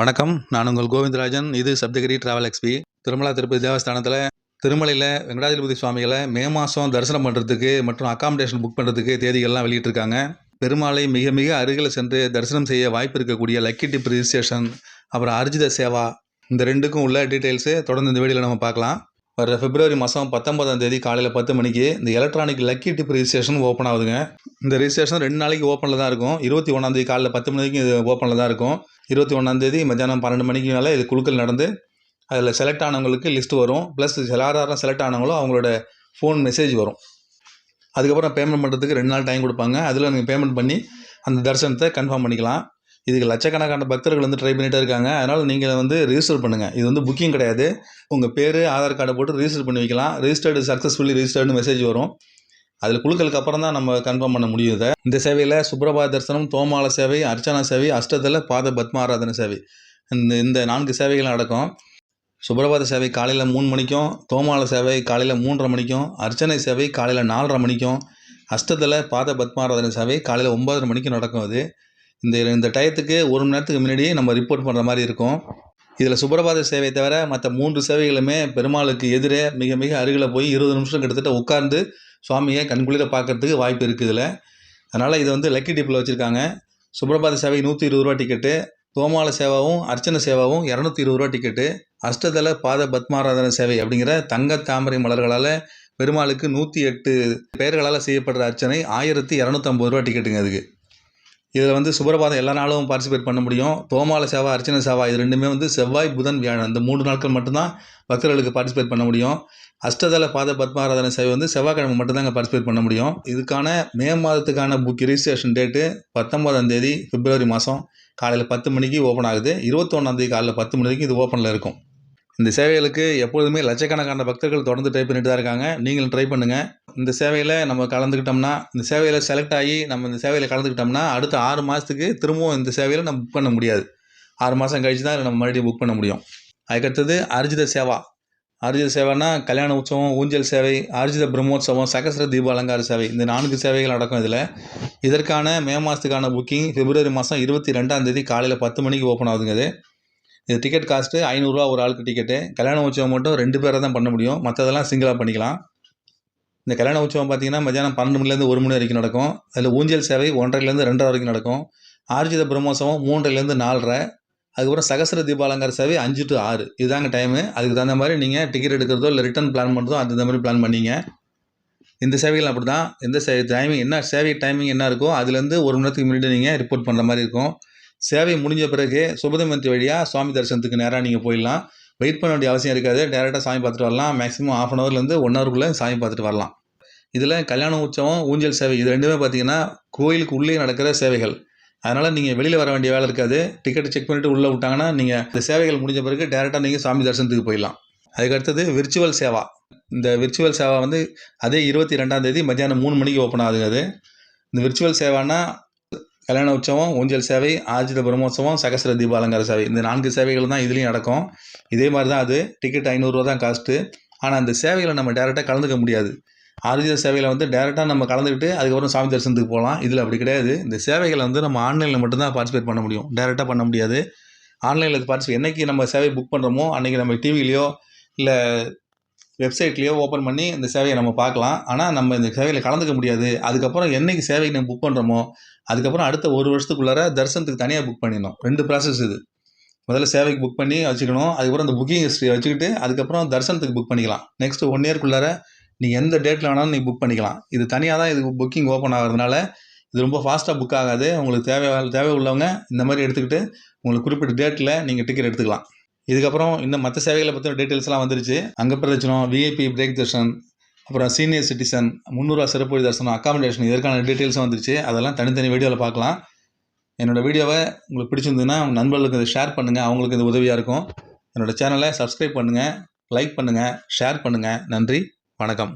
வணக்கம். நான் உங்கள் கோவிந்தராஜன். இது சப்தகிரி டிராவல் எக்ஸ்பி திருமலா திருப்பதி தேவஸ்தானத்தில் திருமலையில் வெங்கடாஜலபதி சுவாமிகளை மே மாதம் தரிசனம் பண்ணுறதுக்கு மற்றும் அக்காமடேஷன் புக் பண்ணுறதுக்கு தேதிகள்லாம் வெளியிட்டிருக்காங்க. பெருமாளை மிக மிக அருகில் சென்று தரிசனம் செய்ய வாய்ப்பு இருக்கக்கூடிய லக்கி டிப் ரிஜிஸ்ட்ரேஷன் அப்புறம் அர்ஜித சேவா இந்த ரெண்டுக்கும் உள்ள டீட்டெயில்ஸு தொடர்ந்து இந்த வீடியோவில் நம்ம பார்க்கலாம். வர பிப்ரவரி மாதம் பத்தொன்பதாம் தேதி காலையில் பத்து மணிக்கு இந்த electronic lucky dip registration open ஆகுதுங்க. இந்த ரிஜிஸ்ட்ரேஷன் ரெண்டு நாளைக்கு ஓப்பனில் தான் இருக்கும். இருபத்தி ஒன்றாந்தேதி காலையில் பத்து மணிக்கு இது ஓப்பனில் தான் இருக்கும். இருபத்தி ஒன்றாந்தேதி மத்தியானம் பன்னெண்டு மணிக்கு மேலே இது குழுக்கள் நடந்து அதில் செலக்ட் ஆனவங்களுக்கு லிஸ்ட் வரும். ப்ளஸ் யாராரும் செலக்ட் ஆனவங்களோ அவங்களோட ஃபோன் மெசேஜ் வரும். அதுக்கப்புறம் பேமெண்ட் பண்ணுறதுக்கு ரெண்டு நாள் டைம் கொடுப்பாங்க. அதில் நீங்கள் பேமெண்ட் பண்ணி அந்த தரிசனத்தை கன்ஃபார்ம் பண்ணிக்கலாம். இதுக்கு லட்சக்கணக்கான பக்தர்கள் வந்து ட்ரை பண்ணிகிட்டே இருக்காங்க. அதனால் நீங்கள் வந்து ரிஜிஸ்டர் பண்ணுங்கள் இது வந்து புக்கிங் கிடையாது. உங்கள் பேர் ஆதார் கார்டை போட்டு ரிஜிஸ்டர் பண்ணி வைக்கலாம். ரிஜிஸ்டர்டு சக்ஸஸ்ஃபுல்லி ரிஜிஸ்டர்னு மெசேஜ் வரும். அதில் குழுக்களுக்கு அப்புறம் தான் நம்ம கன்ஃபார்ம் பண்ண முடியும் இதை. இந்த சேவையில் சுப்ரபாத தரிசனம் தோமால சேவை அர்ச்சனா சேவை அஷ்டத்தில் பாத பத்மாராதன சேவை. இந்த இந்த நான்கு சேவைகளும் நடக்கும் சுப்ரபாத சேவை காலையில் மூணு மணிக்கும் தோமால சேவை காலையில் மூன்றரை மணிக்கும் அர்ச்சனை சேவை காலையில் நாலரை மணிக்கும் அஷ்டத்தில் பாத பத்மாராதன சேவை காலையில் ஒம்பதரை மணிக்கும் நடக்கும் அது. இந்த இந்த டயத்துக்கு ஒரு மணி நேரத்துக்கு முன்னாடியே நம்ம ரிப்போர்ட் பண்ணுற மாதிரி இருக்கும். இதில் சுப்பிரபாத சேவை தவிர மற்ற மூன்று சேவைகளுமே பெருமாளுக்கு எதிரே மிக மிக அருகில் போய் இருபது நிமிஷம் கிட்டத்தட்ட உட்கார்ந்து சுவாமியை கண்குளிர பார்க்கறதுக்கு வாய்ப்பு இருக்குது இதில். அதனால் இது வந்து லக்கி டிப்பில் வச்சுருக்காங்க. சுப்பிரபாத சேவை நூற்றி இருபது ரூபா டிக்கெட்டு தோமால சேவாவும் அர்ச்சனை சேவாவும் இரநூத்தி இருபது ரூபா டிக்கெட்டு அஷ்டதல பாத பத்மாராதன சேவை அப்படிங்கிற தங்க தாமரை மலர்களால் பெருமாளுக்கு நூற்றி எட்டு பெயர்களால் செய்யப்படுற அர்ச்சனை ஆயிரத்தி இரநூத்தம்பது ரூபா டிக்கெட்டுங்க அதுக்கு. இதில் வந்து சுப்ரபாதம் எல்லா நாளும் பார்ட்டிசிபேட் பண்ண முடியும். தோமால சேவா அர்ச்சனை சேவா இது ரெண்டுமே வந்து செவ்வாய் புதன் வியாழன். இந்த மூன்று நாட்கள் மட்டும்தான் பக்தர்களுக்கு பார்ட்டிசிபேட் பண்ண முடியும். அஷ்டதள பாத பத்மாராதன சேவை வந்து செவ்வாய்க்கிழமை மட்டும்தாங்க பார்ட்டிசிபேட் பண்ண முடியும். இதுக்கான மே மாதத்துக்கான புக் ரிஜிஸ்ட்ரேஷன் டேட்டு பத்தொன்பதாம் தேதி பிப்ரவரி மாதம் காலையில் பத்து மணிக்கு ஓப்பன் ஆகுது. இருபத்தொன்னாந்தேதி காலையில் பத்து மணிக்கு இது ஓப்பனில் இருக்கும். இந்த சேவைகளுக்கு எப்பொழுதுமே லட்சக்கணக்கான பக்தர்கள் தொடர்ந்து ட்ரை பண்ணிட்டு தான் இருக்காங்க. நீங்களும் ட்ரை பண்ணுங்கள் இந்த சேவையில் நம்ம கலந்துக்கிட்டோம்னா இந்த சேவையில் செலக்ட் ஆகி நம்ம இந்த சேவையில் கலந்துக்கிட்டோம்னா அடுத்த ஆறு மாதத்துக்கு திரும்பவும் இந்த சேவையில் நம்ம புக் பண்ண முடியாது. ஆறு மாதம் கழிச்சு தான் நம்ம மறுபடியும் புக் பண்ண முடியும். அதுக்கடுத்தது அர்ஜித சேவா. அர்ஜித சேவைனா கல்யாண உற்சவம் ஊஞ்சல் சேவை அர்ஜித பிரம்மோற்சவம் சகசர தீப அலங்கார சேவை. இந்த நான்கு சேவைகள் நடக்கும் இதில். இதற்கான மே மாதத்துக்கான புக்கிங் பிப்ரவரி மாதம் இருபத்தி ரெண்டாம் தேதி காலையில் பத்து மணிக்கு ஓப்பன் ஆகுதுங்க இது இது டிக்கெட் காஸ்ட்டு ஐநூறுரூவா ஒரு ஆளுக்கு டிக்கெட்டு கல்யாண உற்சவம் மட்டும் ரெண்டு பேரை தான் பண்ண முடியும். மற்றதெல்லாம் சிங்கிளாக பண்ணிக்கலாம். இந்த கல்யாண உற்சவம் பார்த்தீங்கன்னா மத்தியானம் பன்னெண்டு மணிலேருந்து ஒரு மணி வரைக்கும் நடக்கும். அதில் ஊஞ்சல் சேவை ஒன்றரைலேருந்து ரெண்டரை வரைக்கும் நடக்கும். ஆர்ஜித பிரம்மோற்சவம் மூன்றரைலேருந்து நாலரை. அதுக்கப்புறம் சகசர தீபாலங்கார சேவை அஞ்சு டு ஆறு. இதுதாங்க டைமு அதுக்கு தகுந்த மாதிரி நீங்கள் டிக்கெட் எடுக்கிறதோ இல்லை ரிட்டர்ன் பிளான் பண்ணுறதோ அந்த மாதிரி பிளான் பண்ணிங்க. இந்த சேவைகள் அப்படி தான் எந்த சே டைமிங் என்ன சேவை டைமிங் என்ன இருக்கோ அதுலேருந்து ஒரு மணி நேரத்துக்கு முன்னாடி நீங்கள் ரிப்போர்ட் பண்ணுற மாதிரி இருக்கும். சேவை முடிஞ்ச பிறகு சுபதமந்தி வழியாக சுவாமி தரிசனத்துக்கு நேராக நீங்கள் போயிடலாம். வெயிட் பண்ண வேண்டிய அவசியம் இருக்காது. டேரெக்டாக சாமி பார்த்துட்டு வரலாம். மேக்ஸிமம் ஆஃப் அன் ஹவர்லேருந்து ஒன் ஹவருக்குள்ளே சாமி பார்த்துட்டு வரலாம். இதில் கல்யாண உற்சவம் ஊஞ்சல் சேவை இது ரெண்டுமே பார்த்தீங்கன்னா கோயிலுக்கு உள்ளே நடக்கிற சேவைகள். அதனால் நீங்கள் வெளியில் வர வேண்டிய வேலை இருக்காது. டிக்கெட் செக் பண்ணிவிட்டு உள்ளே விட்டாங்கன்னா நீங்கள் இந்த சேவைகள் முடிஞ்ச பிறகு டேரெக்டாக நீங்கள் சாமி தரிசனத்துக்கு போயிடலாம். அதுக்கடுத்தது விர்ச்சுவல் சேவா. இந்த விர்ச்சுவல் சேவா வந்து அதே இருபத்தி ரெண்டாம் தேதி மத்தியானம் மூணு மணிக்கு ஓப்பன் ஆகுது அது. இந்த விர்ச்சுவல் சேவானா கல்யாண உற்சவம் ஊஞ்சல் சேவை ஆஜித பிரம்மோத்சவம் சகசர தீப அலங்கார சேவை. இந்த நான்கு சேவைகள் தான் இதுலேயும் நடக்கும். இதே மாதிரி தான் அது. டிக்கெட் ஐநூறுரூவா தான் காஸ்ட்டு ஆனால் அந்த சேவைகளை நம்ம டேரெக்டாக கலந்துக்க முடியாது. ஆர்ஜித சேவையில் வந்து டேரெக்டாக நம்ம கலந்துக்கிட்டு அதுக்கப்புறம் சாமி தரிசனத்துக்கு போகலாம். இதில் அப்படி கிடையாது. இந்த சேவைகளை வந்து நம்ம ஆன்லைனில் மட்டும்தான் பார்ட்டிசிபேட் பண்ண முடியும். டேரெக்டாக பண்ண முடியாது. ஆன்லைனில் பார்ட்டிசிபேட் என்றைக்கு நம்ம சேவை புக் பண்ணுறோமோ அன்றைக்கி நம்ம டிவிலையோ இல்லை வெப்சைட்லேயோ ஓப்பன் பண்ணி இந்த சேவையை நம்ம பார்க்கலாம். ஆனால் நம்ம இந்த சேவையில் கலந்துக்க முடியாது. அதுக்கப்புறம் என்றைக்கு சேவைக்கு நம்ம புக் பண்ணுறோமோ அதுக்கப்புறம் அடுத்த ஒரு வருஷத்துக்குள்ளார தரிசனத்துக்கு தனியாக புக் பண்ணிடணும். ரெண்டு ப்ராசஸ் இது. முதல்ல சேவைக்கு புக் பண்ணி வச்சுக்கணும். அதுக்கப்புறம் அந்த புக்கிங் ஹிஸ்ட்ரி வச்சுக்கிட்டு அதுக்கப்புறம் தரிசனத்துக்கு புக் பண்ணிக்கலாம். நெக்ஸ்ட் ஒன் இயர்க்குள்ளார நீ எந்த டேட்டில் வேணாலும் நீ புக் பண்ணிக்கலாம். இது தனியாக தான் இது புக்கிங் ஓப்பன் ஆகிறதுனால இது ரொம்ப ஃபாஸ்ட்டாக புக் ஆகாது. உங்களுக்கு தேவை தேவை உள்ளவங்க இந்த மாதிரி எடுத்துக்கிட்டு உங்களுக்கு குறிப்பிட்ட டேட்டில் நீங்கள் டிக்கெட் எடுத்துக்கலாம். இதுக்கப்புறம் இன்னும் மற்ற சேவைகளை பற்றின டீட்டெயில்ஸ்லாம் வந்துருச்சு. அங்கே பிரதட்சணம் விஐபி பிரேக் தர்ஷன் அப்புறம் சீனியர் சிட்டிசன் முந்நூறுவா சிறப்பு தரிசனம் அக்காமடேஷன் இதற்கான டீட்டெயில்ஸும் வந்துருச்சு. அதெல்லாம் தனித்தனி வீடியோவில் பார்க்கலாம். என்னோடய வீடியோவை உங்களுக்கு பிடிச்சிருந்ததுன்னா உங்கள் நண்பர்களுக்கு இதை ஷேர் பண்ணுங்கள் அவங்களுக்கு இது உதவியாக இருக்கும். என்னோடய சேனலை சப்ஸ்கிரைப் பண்ணுங்கள் லைக் பண்ணுங்கள் ஷேர் பண்ணுங்கள் நன்றி. வணக்கம்.